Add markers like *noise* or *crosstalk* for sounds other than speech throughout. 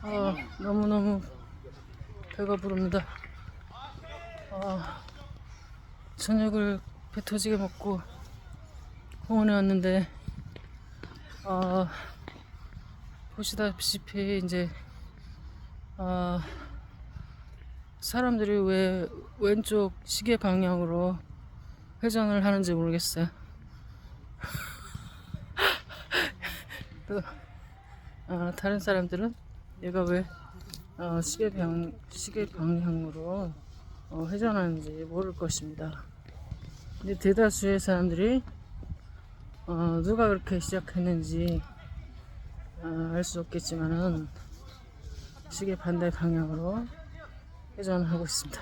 아, 너무너무 배가 부릅니다. 아, 저녁을 배 터지게 먹고 공원에 왔는데, 아, 보시다시피 이제, 아, 사람들이 왜 왼쪽 시계 방향으로 회전을 하는지 모르겠어요. *laughs* 또, 아, 다른 사람들은 얘가 왜 어, 시계 방 시계 방향으로 어, 회전하는지 모를 것입니다. 근데 대다수의 사람들이 어, 누가 그렇게 시작했는지 어, 알수 없겠지만은 시계 반대 방향으로 회전하고 있습니다.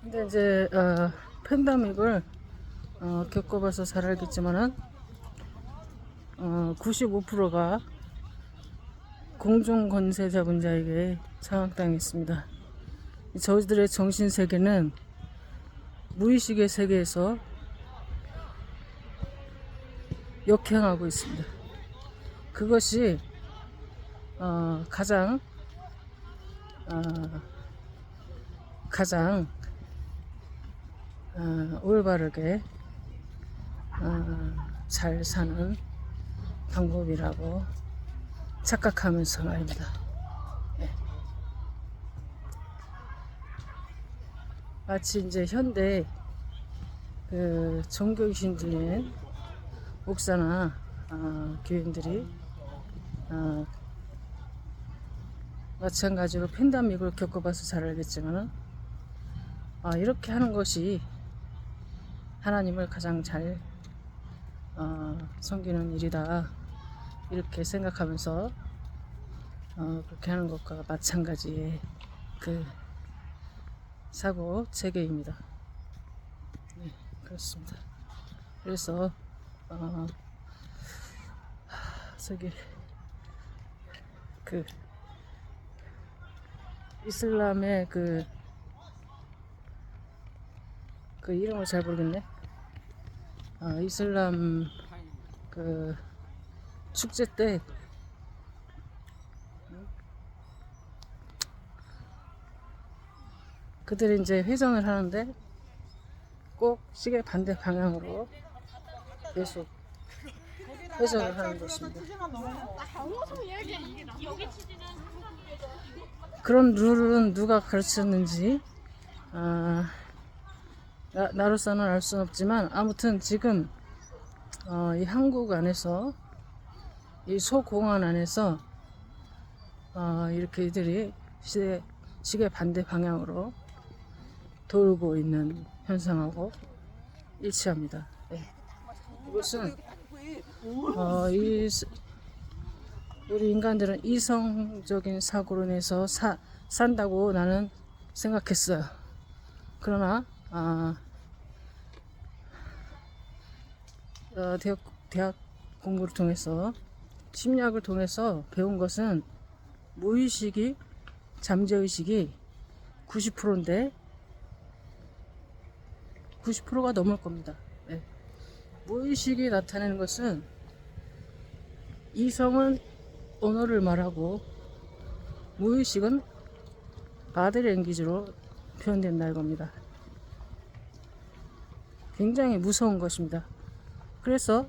근데 이제 어, 팬데믹을 어, 겪어봐서 잘 알겠지만은 어, 95%가 공중 권세 잡은 자에게 장악당했습니다. 저희들의 정신 세계는 무의식의 세계에서 역행하고 있습니다. 그것이 어, 가장 어, 가장 어, 올바르게 어, 잘 사는 방법이라고 착각하면서 말입니다. 예. 마치 이제 현대 그 종교신들인 목사나 어, 교인들이 어, 마찬가지로 팬데믹을 겪어봐서 잘 알겠지만은 아, 이렇게 하는 것이 하나님을 가장 잘 어, 섬기는 일이다 이렇게 생각하면서 어, 그렇게 하는 것과 마찬가지의 그 사고 체계입니다. 네, 그렇습니다. 그래서 어, 하, 저기 그 이슬람의 그, 그 이름을 잘 모르겠네. 아, 이슬람 그 축제 때 그들이 이제 회전을 하는데 꼭 시계 반대 방향으로 계속 회전을 하는 것입니다. 그런 룰은 누가 가르쳤는지 아, 나, 나로서는 알 수는 없지만 아무튼 지금 어, 이 한국 안에서 이 소공원 안에서 어, 이렇게 이들이 시계, 시계 반대 방향으로 돌고 있는 현상하고 일치합니다. 네. 이것은 어, 이 스- 우리 인간들은 이성적인 사고로 인해서 사, 산다고 나는 생각했어요. 그러나 아, 어, 대학, 대학 공부를 통해서 심리학을 통해서 배운 것은 무의식이 잠재의식이 90%인데 90%가 넘을 겁니다. 네. 무의식이 나타내는 것은 이성은 언어를 말하고 무의식은 바디랭귀지로 표현된다 이겁니다. 굉장히 무서운 것입니다. 그래서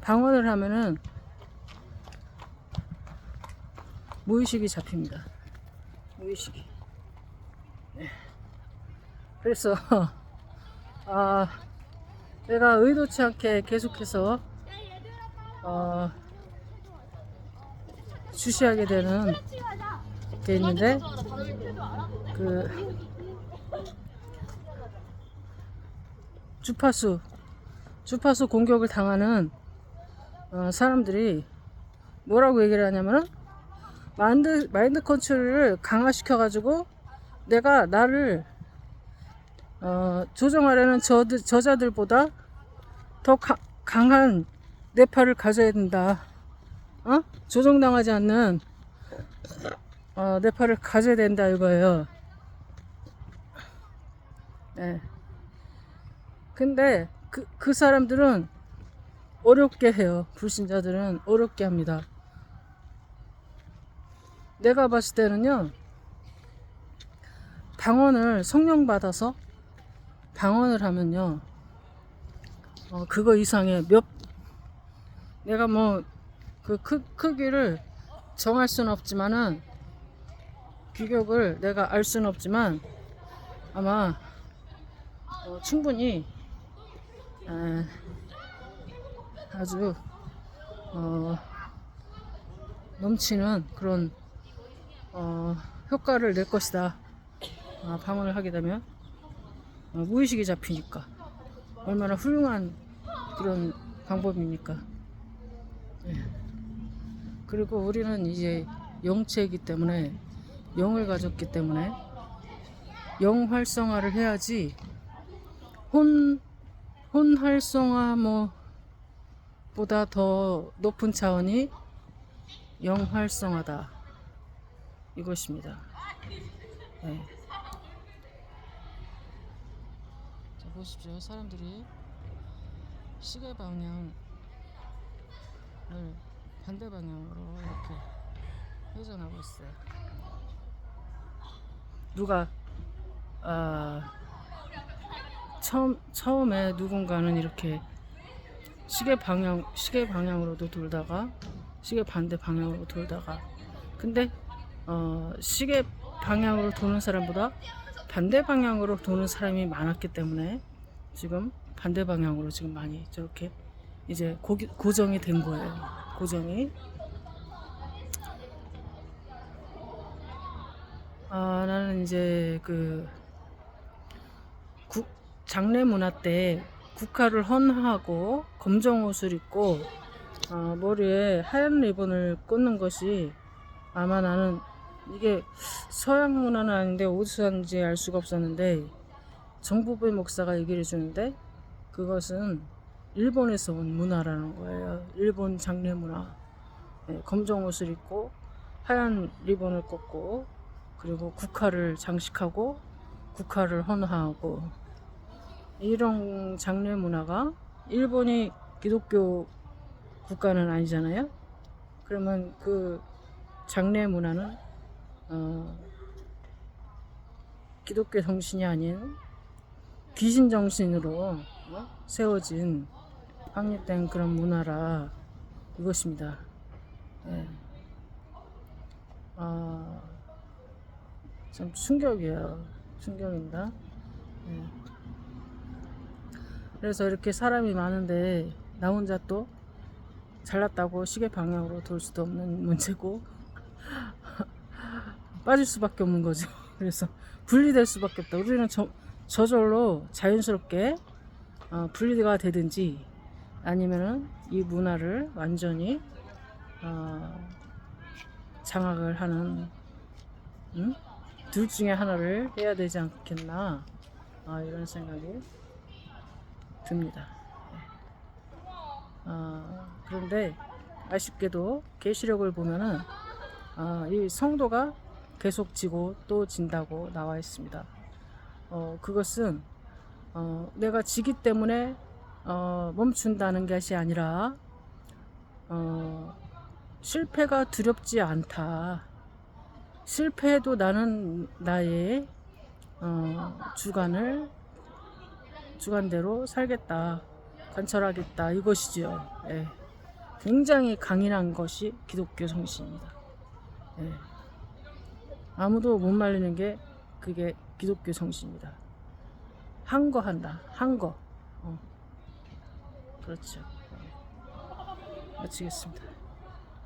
방언을 하면은 무의식이 잡힙니다. 무의식이. 네. 그래서 *laughs* 아 내가 의도치 않게 계속해서 어, 주시하게 되는 게 있는데 그 주파수 주파수 공격을 당하는 어, 사람들이 뭐라고 얘기를 하냐면은 마인드 마인드 컨트롤을 강화시켜 가지고 내가 나를 어, 조정하려는 저, 저자들보다 더 가, 강한 뇌파를 가져야 된다. 어? 조정당하지 않는 어, 뇌파를 가져야 된다 이거예요. 네. 근데 그, 그 사람들은 어렵게 해요. 불신자들은 어렵게 합니다. 내가 봤을 때는요, 방언을 성령 받아서 방언을 하면요, 어, 그거 이상의 몇, 내가 뭐, 그 크, 크기를 정할 수는 없지만은, 규격을 내가 알 수는 없지만, 아마, 어, 충분히, 에, 아주, 어, 넘치는 그런, 어, 효과를 낼 것이다. 아, 방언을 하게 되면, 어, 무의식이 잡히니까. 얼마나 훌륭한 그런 방법입니까? 예. 그리고 우리는 이제 영체이기 때문에 영을 가졌기 때문에 영 활성화를 해야지 혼, 혼 활성화 뭐 보다 더 높은 차원이 영 활성화다 이것입니다. 예. 자, 보십시오. 사람들이 시계 방향을 반대 방향으로 이렇게 회전하고 있어요. 누가 아 처음 처음에 누군가는 이렇게 시계 방향 시계 방향으로도 돌다가 시계 반대 방향으로 돌다가 근데 어 시계 방향으로 도는 사람보다 반대 방향으로 도는 사람이 많았기 때문에 지금 반대 방향으로 지금 많이 저렇게 이제 고, 고정이 된 거예요. 고정이. 아, 나는 이제 그 국, 장례 문화 때 국화를 헌하고 검정 옷을 입고 어, 머리에 하얀 리본을 꽂는 것이 아마 나는 이게 서양 문화는 아닌데 어디서 왔는지 알 수가 없었는데 정부부의 목사가 얘기를 해주는데 그것은 일본에서 온 문화라는 거예요. 일본 장례 문화. 네, 검정 옷을 입고 하얀 리본을 꽂고 그리고 국화를 장식하고 국화를 헌화하고 이런 장례 문화가 일본이 기독교 국가는 아니잖아요. 그러면 그 장례 문화는 어, 기독교 정신이 아닌 귀신 정신으로 어? 세워진 확립된 그런 문화라 이것입니다. 예. 아, 참 충격이에요. 충격입니다. 예. 그래서 이렇게 사람이 많은데 나 혼자 또 잘났다고 시계 방향으로 돌 수도 없는 문제고 *laughs* 빠질 수밖에 없는 거죠. *laughs* 그래서 분리될 수밖에 없다. 우리는 저, 저절로 자연스럽게 어, 분리가 되든지 아니면은 이 문화를 완전히 어, 장악을 하는 음? 둘 중에 하나를 해야 되지 않겠나 아, 이런 생각이 듭니다. 아, 그런데 아쉽게도 계시록을 보면은 아, 이 성도가 계속 지고 또 진다고 나와 있습니다. 어, 그것은 어, 내가 지기 때문에 어, 멈춘다는 것이 아니라 어, 실패가 두렵지 않다. 실패해도 나는 나의 어, 주관을 주관대로 살겠다. 관철하겠다. 이것이지요. 예. 굉장히 강인한 것이 기독교 정신입니다. 예. 아무도 못 말리는 게 그게 기독교 정신입니다. 한 거 한다. 한 거. 어. 그렇죠. 마치겠습니다.